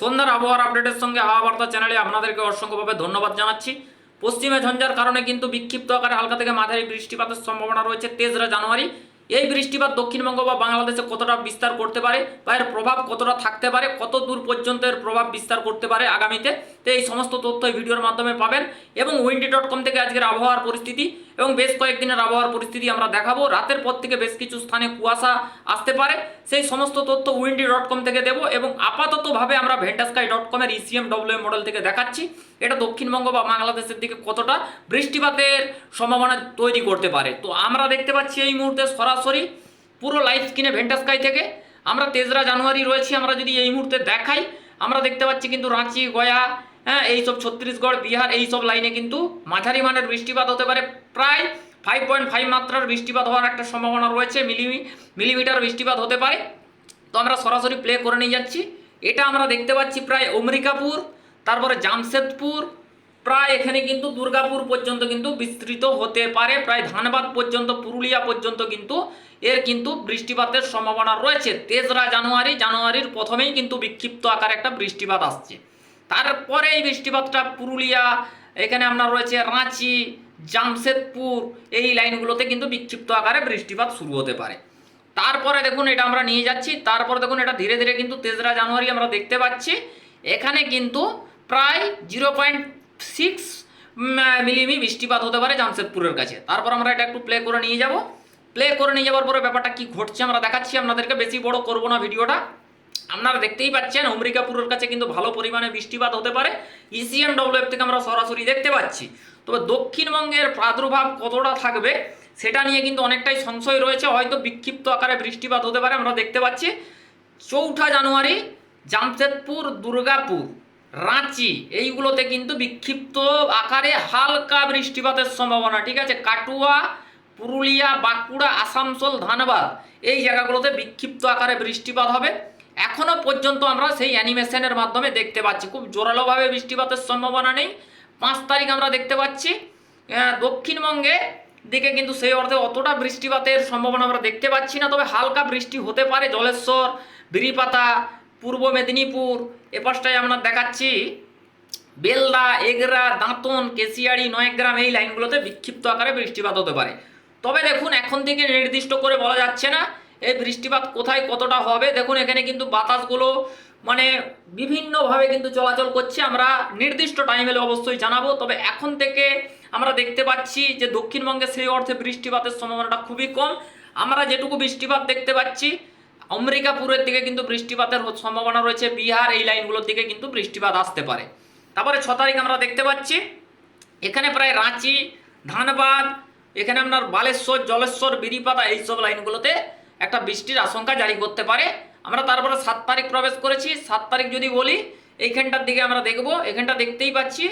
সন্ধ্যার আবহাওয়ার আপডেটের সঙ্গে হাওয়া বার্তা চ্যানেলে আপনাদেরকে অসংখ্যভাবে ধন্যবাদ জানাচ্ছি। পশ্চিমে ঝঞ্ঝার কারণে কিন্তু বিক্ষিপ্ত আকারে হালকা থেকে মাঝারি বৃষ্টিপাতের সম্ভাবনা রয়েছে তেসরা জানুয়ারি। এই বৃষ্টিপাত দক্ষিণবঙ্গ বা বাংলাদেশে কতটা বিস্তার করতে পারে বা এর প্রভাব কতটা থাকতে পারে, কত দূর পর্যন্ত এর প্রভাব বিস্তার করতে পারে আগামীতে, তো এই সমস্ত তথ্য ভিডিওর মাধ্যমে পাবেন। এবং উইন্ডি ডট কম থেকে আজকের আবহাওয়ার পরিস্থিতি এবং বেশ কয়েকদিনের আবহাওয়ার পরিস্থিতি আমরা দেখাবো। রাতের পর থেকে বেশ কিছু স্থানে কুয়াশা আসতে পারে। সেই সমস্ত তথ্য উইন্ডি ডট কম থেকে দেবো এবং আপাততভাবে আমরা ভেন্টাস্কাই ডট কমের ইসিএম ডব্লিউ মডেল থেকে দেখাচ্ছি। এটা দক্ষিণবঙ্গ বা বাংলাদেশের দিকে কতটা বৃষ্টিপাতের সম্ভাবনা তৈরি করতে পারে। তো আমরা দেখতে পাচ্ছি এই মুহূর্তে সরাসরি পুরো লাইভ স্ক্রিনে ভেন্টাস্কাই থেকে। আমরা তেসরা জানুয়ারি রয়েছি, আমরা যদি এই মুহূর্তে দেখাই, আমরা দেখতে পাচ্ছি কিন্তু রাঁচি, গয়া হ্যাঁ এইসব ছত্তিশগড়, বিহার, এই সব লাইনে কিন্তু মাঝারি মানের বৃষ্টিপাত হতে পারে। প্রায় ফাইভ পয়েন্ট ফাইভ মাত্রার বৃষ্টিপাত হওয়ার একটা সম্ভাবনা রয়েছে মিলিমি মিলিমিটার বৃষ্টিপাত হতে পারে। তো আমরা সরাসরি প্লে করে নিয়ে যাচ্ছি। এটা আমরা দেখতে পাচ্ছি প্রায় অমরিকাপুর তারপরে জামশেদপুর, প্রায় এখানে কিন্তু দুর্গাপুর পর্যন্ত কিন্তু বিস্তৃত হতে পারে। প্রায় ধানবাদ পর্যন্ত, পুরুলিয়া পর্যন্ত কিন্তু এর কিন্তু বৃষ্টিপাতের সম্ভাবনা রয়েছে। তেসরা জানুয়ারি, জানুয়ারির প্রথমেই কিন্তু বিক্ষিপ্ত আকারে একটা বৃষ্টিপাত আসছে। তারপরে এই বৃষ্টিপাতটা পুরুলিয়া, এখানে আপনার রয়েছে রাঁচি, জামশেদপুর, এই লাইনগুলোতে কিন্তু বিক্ষিপ্ত আকারে বৃষ্টিপাত শুরু হতে পারে। তারপরে দেখুন এটা আমরা নিয়ে যাচ্ছি, তারপরে দেখুন এটা ধীরে ধীরে কিন্তু তেসরা জানুয়ারি আমরা দেখতে পাচ্ছি। এখানে কিন্তু প্রায় জিরো পয়েন্ট সিক্স মিলিমি বৃষ্টিপাত হতে পারে জামশেদপুরের কাছে। তারপর আমরা এটা একটু প্লে করে নিয়ে যাব। প্লে করে নিয়ে যাওয়ার পরে ব্যাপারটা কি ঘটছে আমরা দেখাচ্ছি, আপনাদেরকে বেশি বড় করব না ভিডিওটা। আপনারা দেখতেই পাচ্ছেন অমরিকাপুরের কাছে কিন্তু ভালো পরিমাণে বৃষ্টিপাত হতে পারে। ইসিএম ডব্লিউএফ থেকে আমরা সরাসরি দেখতে পাচ্ছি। তবে দক্ষিণবঙ্গের প্রাদুর্ভাব কতটা থাকবে, সেটা নিয়ে কিন্তু অনেকটাই সংশয় রয়েছে। হয়তো বিক্ষিপ্ত আকারে বৃষ্টিপাত হতে পারে, আমরা দেখতে পাচ্ছি। চৌঠা জানুয়ারি, জামশেদপুর, দুর্গাপুর, রাঁচি, এইগুলোতে কিন্তু বিক্ষিপ্ত আকারে হালকা বৃষ্টিপাতের সম্ভাবনা, ঠিক আছে? কাটুয়া, পুরুলিয়া, বাঁকুড়া, আসানসোল, ধানবাদ, এই জায়গাগুলোতে বিক্ষিপ্ত আকারে বৃষ্টিপাত হবে। এখনও পর্যন্ত আমরা সেই অ্যানিমেশনের মাধ্যমে দেখতে পাচ্ছি। খুব জোরালোভাবে বৃষ্টিপাতের সম্ভাবনা নেই। পাঁচ তারিখ আমরা দেখতে পাচ্ছি। দক্ষিণবঙ্গে দিকে কিন্তু সেই অর্থে অতটা বৃষ্টিপাতের সম্ভাবনা আমরা দেখতে পাচ্ছি না। তবে হালকা বৃষ্টি হতে পারে জলেশ্বর, বিরিপাতা, পূর্ব মেদিনীপুর। এ পাশটায় আমরা দেখাচ্ছি বেলদা, এগরা, দাঁতন, কেশিয়াড়ি, নয়গ্রাম এই লাইনগুলোতে বিক্ষিপ্ত আকারে বৃষ্টিপাত হতে পারে। তবে দেখুন, এখন থেকে নির্দিষ্ট করে বলা যাচ্ছে না এই বৃষ্টিপাত কোথায় কতটা হবে? দেখুন, এখানে কিন্তু বাতাসগুলো মানে বিভিন্নভাবে কিন্তু চলাচল করছে। আমরা নির্দিষ্ট টাইম অবশ্যই জানাব। তবে এখন থেকে আমরা দেখতে পাচ্ছি যে দক্ষিণবঙ্গে সেই অর্থে বৃষ্টিপাতের সম্ভাবনাটা খুবই কম। আমরা যেটুকু বৃষ্টিপাত দেখতে পাচ্ছি, অমরিকাপুরের দিকে কিন্তু বৃষ্টিপাতের সম্ভাবনা রয়েছে। বিহার এই লাইনগুলোর দিকে কিন্তু বৃষ্টিপাত আসতে পারে। তারপরে ছ তারিখ আমরা দেখতে পাচ্ছি, এখানে প্রায় রাঁচি, ধানবাদ, এখানে আপনার বালেশ্বর, জলেশ্বর, বিরিপাতা, এইসব লাইনগুলোতে একটা বৃষ্টির আশঙ্কা জারি করতে পারে। আমরা তারপরে সাত তারিখ প্রবেশ করেছি। সাত তারিখ যদি বলি, এইখানটার দিকে আমরা দেখব। এখানটা দেখতেই পাচ্ছি।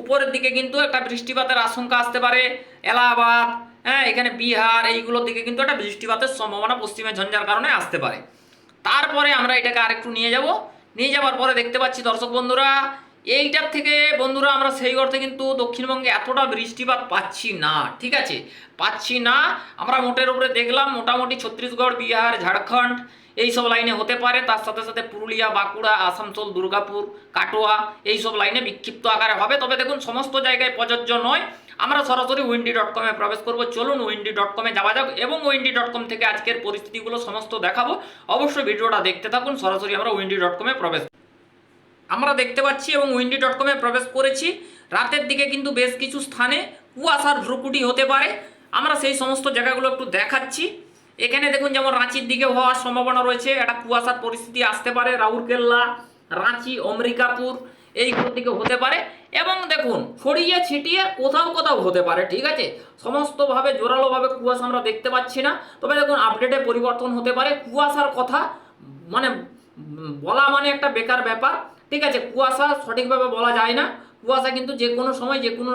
উপরের দিকে কিন্তু একটা বৃষ্টিপাতের আশঙ্কা আসতে পারে। এলাহাবাদ হ্যাঁ এখানে বিহার, এইগুলোর দিকে কিন্তু একটা বৃষ্টিপাতের সম্ভাবনা পশ্চিমে ঝঞ্ঝার কারণে আসতে পারে। তারপরে আমরা এটাকে আরেকটু নিয়ে যাব। নিয়ে যাওয়ার পরে দেখতে পাচ্ছি, দর্শক বন্ধুরা এইটার থেকে বন্ধুরা আমরা সেই অর্থে কিন্তু দক্ষিণবঙ্গে এতটা বৃষ্টিপাত পাচ্ছি না, ঠিক আছে? পাচ্ছি না। আমরা মোটের উপরে দেখলাম মোটামুটি ছত্তিশগড়, বিহার, ঝাড়খণ্ড এই সব লাইনে হতে পারে। তার সাথে সাথে পুরুলিয়া, বাঁকুড়া, আসানসোল, দুর্গাপুর, কাটোয়া এই সব লাইনে বিক্ষিপ্ত আকারে হবে। তবে দেখুন, সমস্ত জায়গায় প্রযোজ্য নয়। আমরা সরাসরি উইন্ডি ডট কমে প্রবেশ করব। চলুন উইন্ডি ডট কমে যাওয়া যাক এবং উইন্ডি ডট কম থেকে আজকের পরিস্থিতিগুলো সমস্ত দেখাবো। অবশ্যই ভিডিওটা দেখতে থাকুন। সরাসরি আমরা উইন্ডি ডট কমে প্রবেশ আমরা দেখতে পাচ্ছি এবং উইন্ডি ডট কমে প্রবেশ করেছি। রাতের দিকে কিন্তু বেশ কিছু স্থানে কুয়াশার ভ্রুকুটি হতে পারে। আমরা সেই সমস্ত জায়গাগুলো একটু দেখাচ্ছি। এখানে দেখুন যেমন রাঁচির দিকে হওয়ার সম্ভাবনা রয়েছে। একটা কুয়াশার পরিস্থিতি আসতে পারে। রাউরকেল্লা, রাঁচি অমরিকাপুর এইগুলোর দিকে হতে পারে। এবং দেখুন ছড়িয়ে ছিটিয়ে কোথাও কোথাও হতে পারে, ঠিক আছে? সমস্তভাবে, জোরালোভাবে কুয়াশা আমরা দেখতে পাচ্ছি না। তবে দেখুন আপডেটে পরিবর্তন হতে পারে। কুয়াশার কথা মানে বলা মানে একটা বেকার ব্যাপার। ঠিক আছে, কুয়াশা সঠিকভাবে বলা যায় না। কুয়াশা কিন্তু যে কোনো সময়, যে কোনো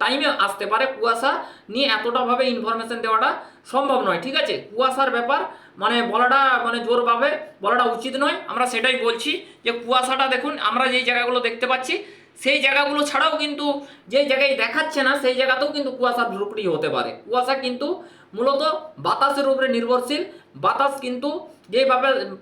টাইমে আসতে পারে। কুয়াশা নিয়ে এতটাভাবে ইনফরমেশন দেওয়াটা সম্ভব নয়, ঠিক আছে? কুয়াশার ব্যাপার মানে বলাটা মানে জোরভাবে বলাটা উচিত নয়। আমরা সেটাই বলছি যে কুয়াশাটা দেখুন, আমরা যেই জায়গাগুলো দেখতে পাচ্ছি সেই জায়গাগুলো ছাড়াও কিন্তু যে জায়গায় দেখাচ্ছে না, সেই জায়গাতেও কিন্তু কুয়াশার ভ্রুকুটি হতে পারে। কুয়াশা কিন্তু মূলত বাতাসের উপরে নির্ভরশীল। বাতাস কিন্তু যে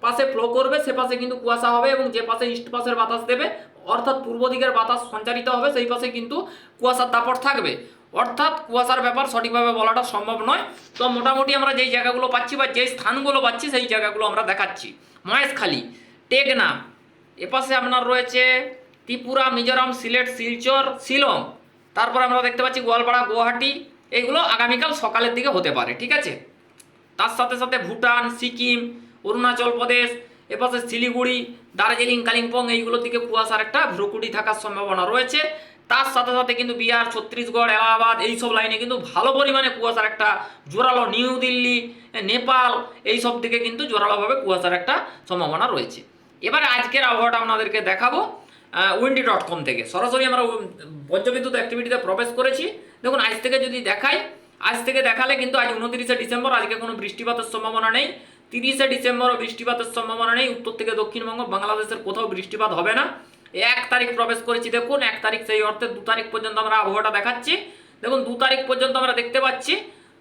পাশে ফ্লো করবে, সে পাশে কিন্তু কুয়াশা হবে এবং যে পাশে ইস্ট পাশের বাতাস দেবে, অর্থাৎ পূর্ব দিকের বাতাস সঞ্চারিত হবে, সেই পাশে কিন্তু কুয়াশার দাপট থাকবে। অর্থাৎ কুয়াশার ব্যাপার সঠিকভাবে বলাটা সম্ভব নয়। তো মোটামুটি আমরা যেই জায়গাগুলো পাচ্ছি বা যেই স্থানগুলো পাচ্ছি, সেই জায়গাগুলো আমরা দেখাচ্ছি। মহেশখালী টেকনা এপাশে আপনার রয়েছে ত্রিপুরা, মিজোরাম, সিলেট, শিলচর, শিলং, তারপর আমরা দেখতে পাচ্ছি গোয়ালপাড়া, গুয়াহাটি এইগুলো আগামীকাল সকালের দিকে হতে পারে, ঠিক আছে? তার সাথে সাথে ভুটান, সিকিম, অরুণাচল প্রদেশ, এপাশে শিলিগুড়ি, দার্জিলিং, কালিম্পং এইগুলোর দিকে কুয়াশার একটা ভ্রুকুটি থাকার সম্ভাবনা রয়েছে। তার সাথে সাথে কিন্তু বিহার, ছত্তিশগড়, এলাহাবাদ, এইসব লাইনে কিন্তু ভালো পরিমাণে কুয়াশার একটা জোরালো নিউ দিল্লি, নেপাল, এইসব দিকে কিন্তু জোরালোভাবে কুয়াশার একটা সম্ভাবনা রয়েছে। এবারে আজকের আবহাওয়াটা আপনাদেরকে দেখাবো। উইন্ডি ডট কম থেকে। সরাসরি আমরা বজ্রবিদ্যুৎ অ্যাক্টিভিটিতে প্রবেশ করেছি। দেখুন, আজ থেকে যদি দেখাই, আজ থেকে দেখালে কিন্তু আজ উনত্রিশে ডিসেম্বর, আজকে কোনো বৃষ্টিপাতের সম্ভাবনা নেই। তিরিশে ডিসেম্বরও বৃষ্টিপাতের সম্ভাবনা নেই। উত্তর থেকে দক্ষিণবঙ্গ, বাংলাদেশের কোথাও বৃষ্টিপাত হবে না। এক তারিখ প্রবেশ করেছি, দেখুন, এক তারিখ সেই অর্থে দু তারিখ পর্যন্ত আমরা আবহাওয়াটা দেখাচ্ছি। দেখুন, দু তারিখ পর্যন্ত আমরা দেখতে পাচ্ছি।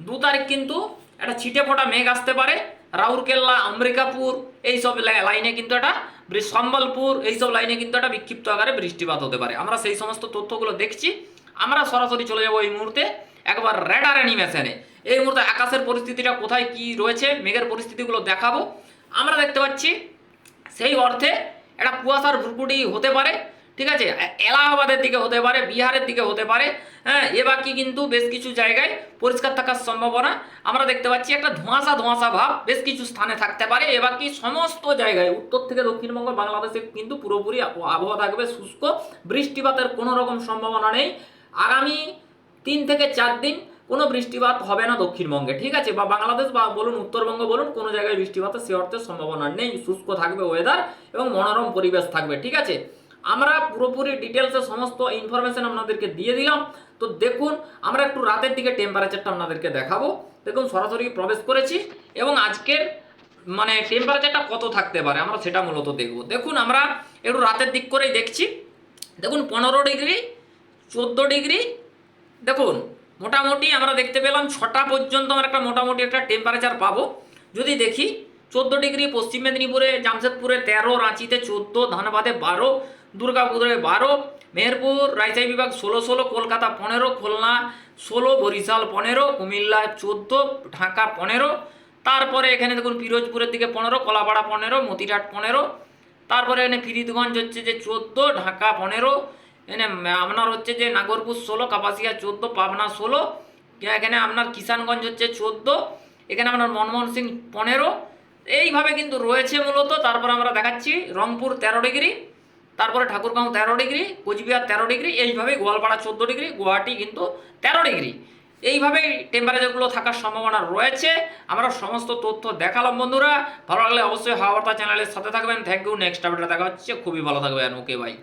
দু তারিখ কিন্তু একটা ছিটে ফোটা মেঘ আসতে পারে। রাউরকেল্লা আম্বিকাপুর এইসব লাইনে কিন্তু একটা বৃ- সম্বলপুর, এইসব লাইনে কিন্তু একটা বিক্ষিপ্ত আকারে বৃষ্টিপাত হতে পারে। আমরা সেই সমস্ত তথ্যগুলো দেখছি। আমরা সরাসরি চলে যাব এই মুহূর্তে একবার রেডার অ্যানিমেশনে এই মুহূর্তে আকাশের পরিস্থিতিটা কোথায়, কি রয়েছে, মেঘের পরিস্থিতিগুলো দেখাবো। আমরা দেখতে পাচ্ছি সেই অর্থে একটা কুয়াশার ভ্রুকুটি হতে পারে। ঠিক আছে? এলাহাবাদের দিকে হতে পারে, বিহারের দিকে হতে পারে হ্যাঁ? এ বাকি কিন্তু বেশ কিছু জায়গায় পরিষ্কার থাকার সম্ভাবনা। আমরা দেখতে পাচ্ছি একটা ধোঁয়াশা ধোঁয়াশা ভাব বেশ কিছু স্থানে থাকতে পারে। এ বাকি সমস্ত জায়গায়, উত্তর থেকে দক্ষিণবঙ্গ বাংলাদেশে কিন্তু পুরোপুরি আব- আবহাওয়া থাকবে, শুষ্ক, বৃষ্টিপাতের কোনো রকম সম্ভাবনা নেই। আগামী তিন থেকে চার দিন কোনো বৃষ্টিপাত হবে না দক্ষিণবঙ্গে ঠিক আছে? বা বাংলাদেশ, বা বলুন উত্তরবঙ্গ, বলুন, কোনো জায়গায় বৃষ্টিপাতের সে অর্থে সম্ভাবনা নেই। শুষ্ক থাকবে ওয়েদার এবং মনোরম পরিবেশ থাকবে, ঠিক আছে? আমরা পুরোপুরি ডিটেলসে সমস্ত ইনফরমেশন আপনাদেরকে দিয়ে দিলাম। তো দেখুন, আমরা একটু রাতের দিকে টেম্পারেচারটা আপনাদেরকে দেখাবো। দেখুন, সরাসরি প্রবেশ করেছি এবং আজকের মানে টেম্পারেচারটা কত থাকতে পারে, আমরা সেটা মূলত দেখব। দেখুন, আমরা একটু রাতের দিক করেই দেখছি। দেখুন, পনেরো ডিগ্রি, চোদ্দ ডিগ্রি, দেখুন, মোটামুটি আমরা দেখতে পেলাম ছটা পর্যন্ত আমরা একটা মোটামুটি একটা টেম্পারেচার পাবো। যদি দেখি, চোদ্দ ডিগ্রি পশ্চিম মেদিনীপুরে, জামশেদপুরে তেরো, রাঁচিতে চোদ্দ, ধানবাদে বারো দুর্গাপুরে বারো, মেহেরপুর, রাজশাহী বিভাগ ষোলো ষোলো, কলকাতা পনেরো, খুলনা ষোলো, বরিশাল পনেরো, কুমিল্লা চোদ্দ, ঢাকা পনেরো। তারপরে এখানে দেখুন পিরোজপুরের দিকে পনেরো, কলাপাড়া পনেরো মতিরাট পনেরো। তারপরে এখানে ফিরিদগঞ্জ হচ্ছে যে চোদ্দ, ঢাকা পনেরো। এখানে আপনার হচ্ছে যে নাগরপুর ষোলো, কাপাসিয়া চোদ্দ, পাবনা ষোলো। এখানে আপনার কিষানগঞ্জ হচ্ছে চোদ্দ। এখানে আপনার মনমোহন সিং পনেরো। এইভাবে কিন্তু রয়েছে মূলত। তারপর আমরা দেখাচ্ছি রংপুর তেরো ডিগ্রি। তারপরে ঠাকুরগাঁও তেরো ডিগ্রি, কোচবিহার তেরো ডিগ্রি এইভাবে গোয়ালপাড়া চোদ্দ ডিগ্রি, গুয়াহাটি কিন্তু তেরো ডিগ্রি। এইভাবেই টেম্পারেচারগুলো থাকার সম্ভাবনা রয়েছে। আমরা সমস্ত তথ্য দেখালাম বন্ধুরা। ভালো লাগলে অবশ্যই হাওয়ার্তা চ্যানেলের সাথে থাকবেন। থ্যাংক ইউ নেক্সট আপডেটে দেখা হচ্ছে। খুবই ভালো থাকবেন। Okay bye